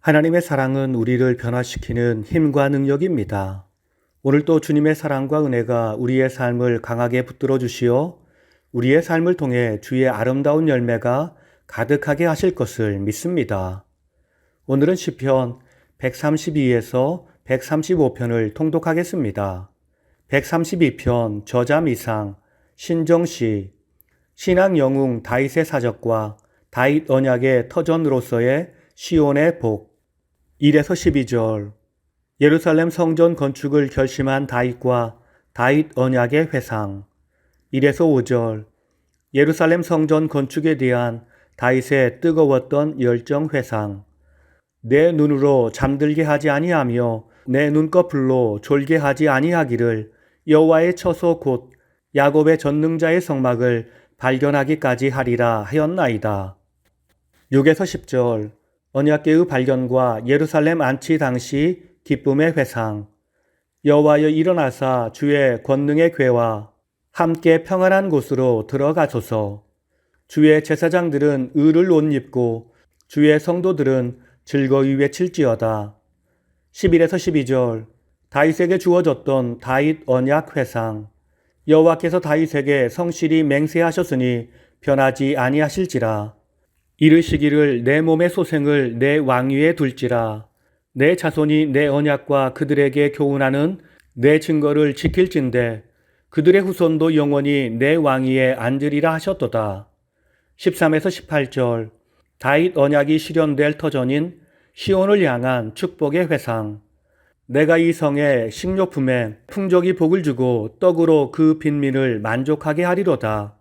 하나님의 사랑은 우리를 변화시키는 힘과 능력입니다. 오늘도 주님의 사랑과 은혜가 우리의 삶을 강하게 붙들어 주시어 우리의 삶을 통해 주의 아름다운 열매가 가득하게 하실 것을 믿습니다. 오늘은 시편 132에서 135편을 통독하겠습니다. 132편 저자 미상 신정시 신앙 영웅 다윗의 사적과 다윗 언약의 터전으로서의 시온의 복 1에서 12절. 예루살렘 성전 건축을 결심한 다윗과 다윗 언약의 회상. 1에서 5절. 예루살렘 성전 건축에 대한 다윗의 뜨거웠던 열정 회상. 내 눈으로 잠들게 하지 아니하며 내 눈꺼풀로 졸게 하지 아니하기를 여호와의 처소 곧 야곱의 전능자의 성막을 발견하기까지 하리라 하였나이다. 6에서 10절 언약계의 발견과 예루살렘 안치 당시 기쁨의 회상. 여호와여 일어나사 주의 권능의 궤와 함께 평안한 곳으로 들어가소서. 주의 제사장들은 의를 옷 입고 주의 성도들은 즐거이 외칠지어다. 11에서 12절 다윗에게 주어졌던 다윗 언약 회상. 여호와께서 다윗에게 성실히 맹세하셨으니 변하지 아니하실지라 이르시기를 내 몸의 소생을 내 왕위에 둘지라 내 자손이 내 언약과 그들에게 교훈하는 내 증거를 지킬진대 그들의 후손도 영원히 내 왕위에 앉으리라 하셨도다. 13에서 18절 다윗 언약이 실현될 터전인 시온을 향한 축복의 회상 내가 이 성에 식료품에 풍족이 복을 주고 떡으로 그 빈민을 만족하게 하리로다.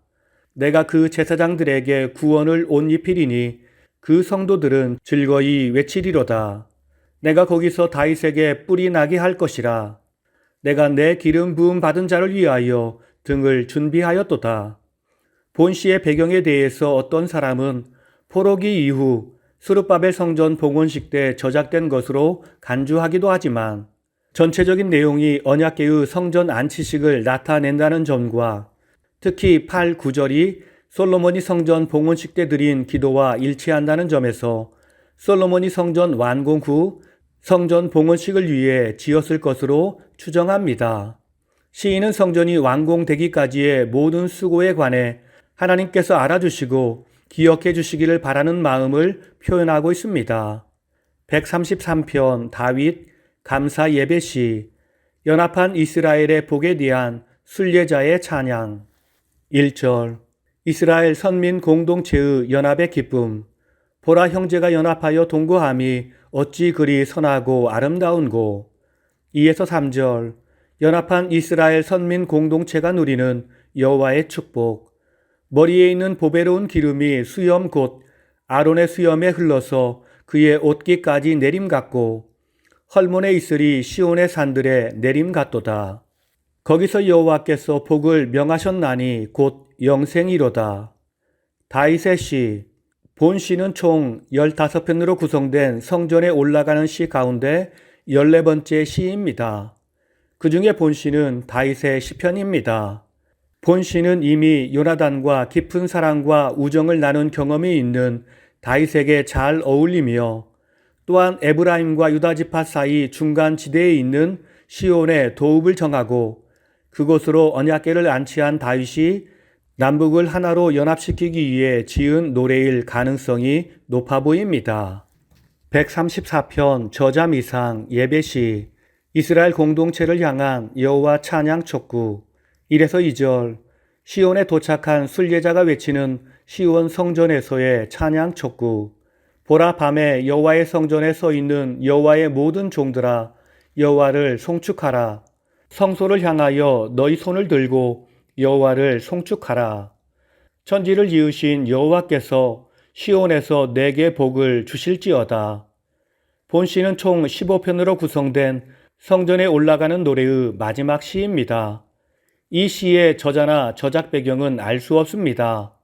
내가 그 제사장들에게 구원을 옷 입히리니 그 성도들은 즐거이 외치리로다. 내가 거기서 다윗에게 뿔이 나게 할 것이라. 내가 내 기름 부음 받은 자를 위하여 등을 준비하였도다. 본 시의 배경에 대해서 어떤 사람은 포로기 이후 수르바벨 성전 봉헌식 때 저작된 것으로 간주하기도 하지만 전체적인 내용이 언약계의 성전 안치식을 나타낸다는 점과 특히 8, 9절이 솔로몬이 성전 봉헌식 때 드린 기도와 일치한다는 점에서 솔로몬이 성전 완공 후 성전 봉헌식을 위해 지었을 것으로 추정합니다. 시인은 성전이 완공되기까지의 모든 수고에 관해 하나님께서 알아주시고 기억해 주시기를 바라는 마음을 표현하고 있습니다. 133편 다윗 감사 예배시 연합한 이스라엘의 복에 대한 순례자의 찬양 1절. 이스라엘 선민 공동체의 연합의 기쁨. 보라 형제가 연합하여 동거함이 어찌 그리 선하고 아름다운고. 2에서 3절. 연합한 이스라엘 선민 공동체가 누리는 여호와의 축복. 머리에 있는 보배로운 기름이 수염 곧 아론의 수염에 흘러서 그의 옷깃까지 내림 같고 헐몬의 이슬이 시온의 산들에 내림 같도다. 거기서 여호와께서 복을 명하셨나니 곧 영생이로다. 다이세 시, 본 시는 총 15편으로 구성된 성전에 올라가는 시 가운데 14번째 시입니다. 그 중에 본 시는 다이세 시편입니다. 본 시는 이미 요나단과 깊은 사랑과 우정을 나눈 경험이 있는 다윗에게 잘 어울리며 또한 에브라임과 유다지파 사이 중간 지대에 있는 시온의 도읍을 정하고 그곳으로 언약계를 안치한 다윗이 남북을 하나로 연합시키기 위해 지은 노래일 가능성이 높아 보입니다. 134편 저자 미상 예배시 이스라엘 공동체를 향한 여호와 찬양 촉구. 1에서 2절 시온에 도착한 순례자가 외치는 시온 성전에서의 찬양 촉구. 보라 밤에 여호와의 성전에 서 있는 여호와의 모든 종들아 여호와를 송축하라 성소를 향하여 너희 손을 들고 여호와를 송축하라 천지를 지으신 여호와께서 시온에서 내게 복을 주실지어다 본시는 총 15편으로 구성된 성전에 올라가는 노래의 마지막 시입니다. 이 시의 저자나 저작 배경은 알 수 없습니다.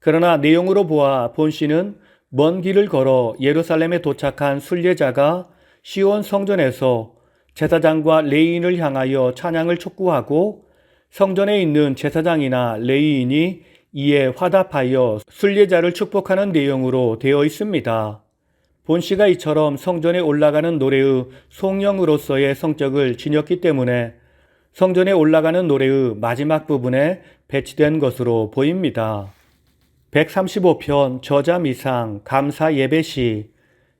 그러나 내용으로 보아 본 시는 먼 길을 걸어 예루살렘에 도착한 순례자가 시온 성전에서 제사장과 레이인을 향하여 찬양을 촉구하고 성전에 있는 제사장이나 레이인이 이에 화답하여 순례자를 축복하는 내용으로 되어 있습니다. 본 씨가 이처럼 성전에 올라가는 노래의 송영으로서의 성격을 지녔기 때문에 성전에 올라가는 노래의 마지막 부분에 배치된 것으로 보입니다. 135편 저자 미상 감사 예배시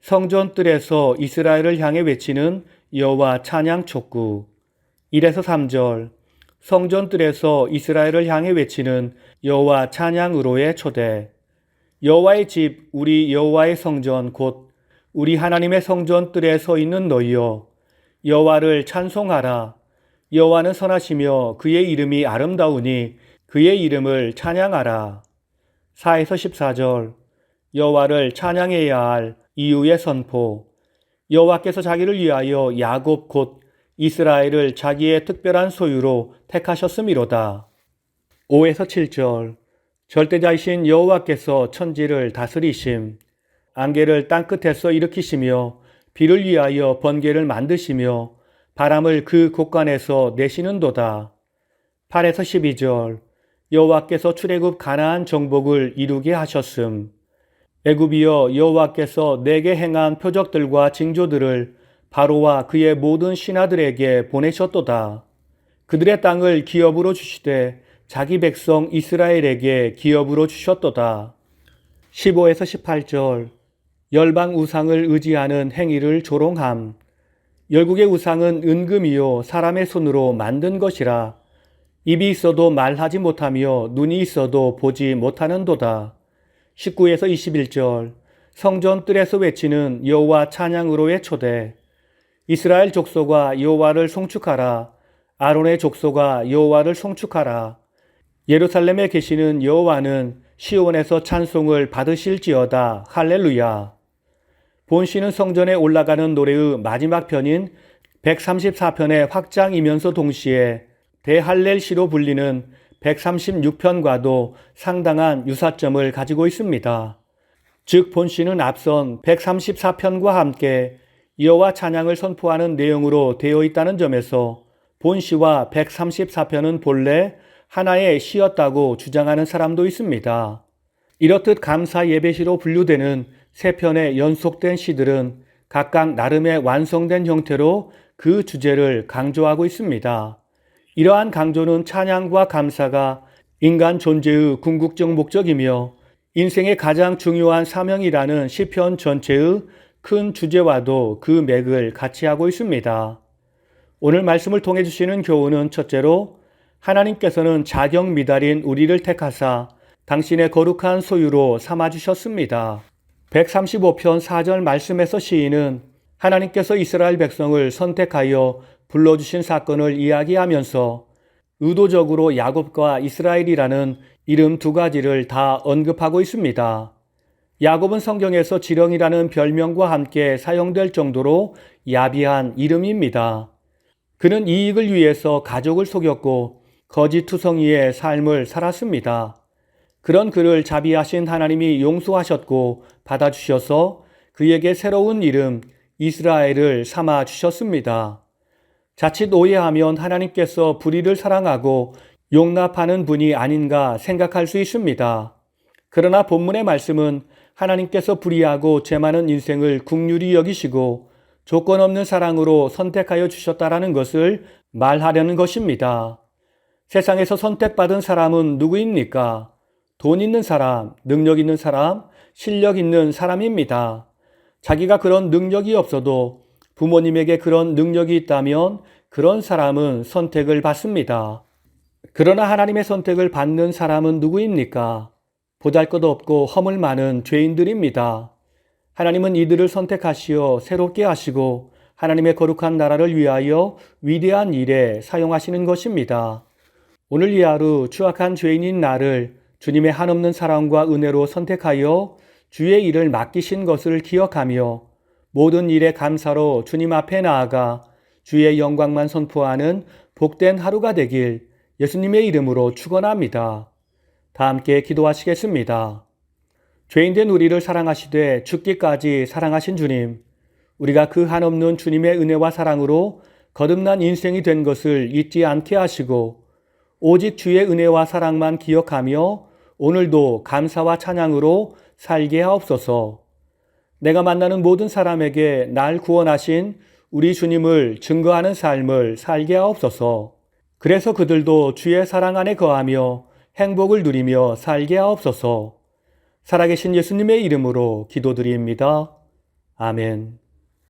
성전 뜰에서 이스라엘을 향해 외치는 여호와 찬양 촉구. 1에서 3절 성전 뜰에서 이스라엘을 향해 외치는 여호와 찬양으로의 초대. 여호와의 집 우리 여호와의 성전 곧 우리 하나님의 성전 뜰에 서 있는 너희여 여호와를 찬송하라. 여호와는 선하시며 그의 이름이 아름다우니 그의 이름을 찬양하라. 4에서 14절 여호와를 찬양해야 할 이유의 선포 여호와께서 자기를 위하여 야곱 곧 이스라엘을 자기의 특별한 소유로 택하셨음이로다. 5에서 7절 절대자이신 여호와께서 천지를 다스리심 안개를 땅끝에서 일으키시며 비를 위하여 번개를 만드시며 바람을 그 곳간에서 내시는도다. 8에서 12절 여호와께서 출애굽 가나안 정복을 이루게 하셨음. 애굽이여 여호와께서 내게 행한 표적들과 징조들을 바로와 그의 모든 신하들에게 보내셨도다. 그들의 땅을 기업으로 주시되 자기 백성 이스라엘에게 기업으로 주셨도다. 15에서 18절 열방 우상을 의지하는 행위를 조롱함. 열국의 우상은 은금이요 사람의 손으로 만든 것이라 입이 있어도 말하지 못하며 눈이 있어도 보지 못하는도다. 19에서 21절 성전 뜰에서 외치는 여호와 찬양으로의 초대. 이스라엘 족속아 여호와를 송축하라. 아론의 족속아 여호와를 송축하라. 예루살렘에 계시는 여호와는 시온에서 찬송을 받으실지어다. 할렐루야. 본시는 성전에 올라가는 노래의 마지막 편인 134편의 확장이면서 동시에 대할렐시로 불리는 136편과도 상당한 유사점을 가지고 있습니다. 즉 본시는 앞선 134편과 함께 여호와 찬양을 선포하는 내용으로 되어 있다는 점에서 본시와 134편은 본래 하나의 시였다고 주장하는 사람도 있습니다. 이렇듯 감사 예배시로 분류되는 세 편의 연속된 시들은 각각 나름의 완성된 형태로 그 주제를 강조하고 있습니다. 이러한 강조는 찬양과 감사가 인간 존재의 궁극적 목적이며 인생의 가장 중요한 사명이라는 시편 전체의 큰 주제와도 그 맥을 같이 하고 있습니다. 오늘 말씀을 통해 주시는 교훈은 첫째로 하나님께서는 자격 미달인 우리를 택하사 당신의 거룩한 소유로 삼아 주셨습니다. 135편 4절 말씀에서 시인은 하나님께서 이스라엘 백성을 선택하여 불러주신 사건을 이야기하면서 의도적으로 야곱과 이스라엘이라는 이름 두 가지를 다 언급하고 있습니다. 야곱은 성경에서 지렁이라는 별명과 함께 사용될 정도로 야비한 이름입니다. 그는 이익을 위해서 가족을 속였고 거짓 투성이의 삶을 살았습니다. 그런 그를 자비하신 하나님이 용서하셨고 받아주셔서 그에게 새로운 이름 이스라엘을 삼아 주셨습니다. 자칫 오해하면 하나님께서 불의를 사랑하고 용납하는 분이 아닌가 생각할 수 있습니다. 그러나 본문의 말씀은 하나님께서 불의하고 죄 많은 인생을 국률이 여기시고 조건 없는 사랑으로 선택하여 주셨다라는 것을 말하려는 것입니다. 세상에서 선택받은 사람은 누구입니까? 돈 있는 사람, 능력 있는 사람, 실력 있는 사람입니다. 자기가 그런 능력이 없어도 부모님에게 그런 능력이 있다면 그런 사람은 선택을 받습니다. 그러나 하나님의 선택을 받는 사람은 누구입니까? 보잘 것 없고 허물 많은 죄인들입니다. 하나님은 이들을 선택하시어 새롭게 하시고 하나님의 거룩한 나라를 위하여 위대한 일에 사용하시는 것입니다. 오늘 이 하루 추악한 죄인인 나를 주님의 한없는 사랑과 은혜로 선택하여 주의 일을 맡기신 것을 기억하며 모든 일에 감사로 주님 앞에 나아가 주의 영광만 선포하는 복된 하루가 되길 예수님의 이름으로 축원합니다. 다 함께 기도하시겠습니다. 죄인된 우리를 사랑하시되 죽기까지 사랑하신 주님, 우리가 그 한없는 주님의 은혜와 사랑으로 거듭난 인생이 된 것을 잊지 않게 하시고 오직 주의 은혜와 사랑만 기억하며 오늘도 감사와 찬양으로 살게 하옵소서. 내가 만나는 모든 사람에게 날 구원하신 우리 주님을 증거하는 삶을 살게 하옵소서. 그래서 그들도 주의 사랑 안에 거하며 행복을 누리며 살게 하옵소서. 살아계신 예수님의 이름으로 기도드립니다. 아멘.